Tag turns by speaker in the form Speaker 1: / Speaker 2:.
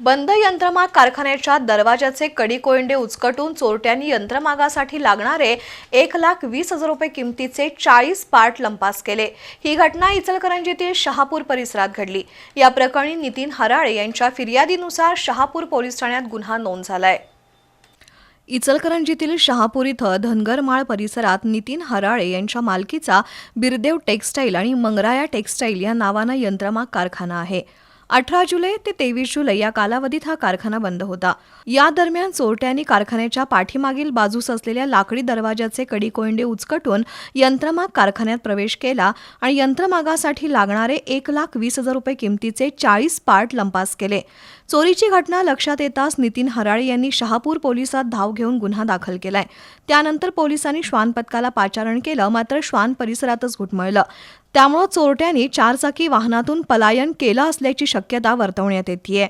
Speaker 1: बंद यंत्रमाग कारखान्याच्या दरवाजाचे कडी कोयंडे उचकटून चोरट्यांनी यंत्रमागासाठी लागणारे एक लाख वीस हजार रुपये किमतीचे चाळीस पार्ट लंपास केले. ही घटना इचलकरंजीतील शहापूर परिसरात घडली. या प्रकरणी नितीन हराळे यांच्या फिर्यादीनुसार शहापूर पोलीस ठाण्यात गुन्हा नोंद झालाय. इचलकरंजीतील शहापूर इथं धनगरमाळ परिसरात नितीन हराळे यांच्या मालकीचा बिरदेव टेक्स्टाईल आणि मंगराया टेक्स्टाईल या नावानं यंत्रमाग कारखाना आहे. अठरा जुलै ते तेवीस जुलै या कालावधीत हा कारखाना बंद होता. या दरम्यान चोरट्यांनी कारखान्याच्या पाठीमागील बाजूस असलेल्या लाकडी दरवाजाचे कडी कोयंडे उचकटून यंत्रमाग कारखान्यात प्रवेश केला आणि यंत्रमागासाठी लागणारे एक लाख वीस हजार रुपये किमतीचे चाळीस पार्ट लंपास केले. चोरीची घटना लक्षात येताच नितीन हराळे यांनी शहापूर पोलिसात धाव घेऊन गुन्हा दाखल केलाय. त्यानंतर पोलिसांनी श्वान पथकाला पाचारण केलं मात्र श्वान परिसरातच घुटमळलं. त्यामुळं चोरट्यांनी चारचाकी वाहनातून पलायन केलं असल्याची शक्यता वर्तवण्यात येतेय.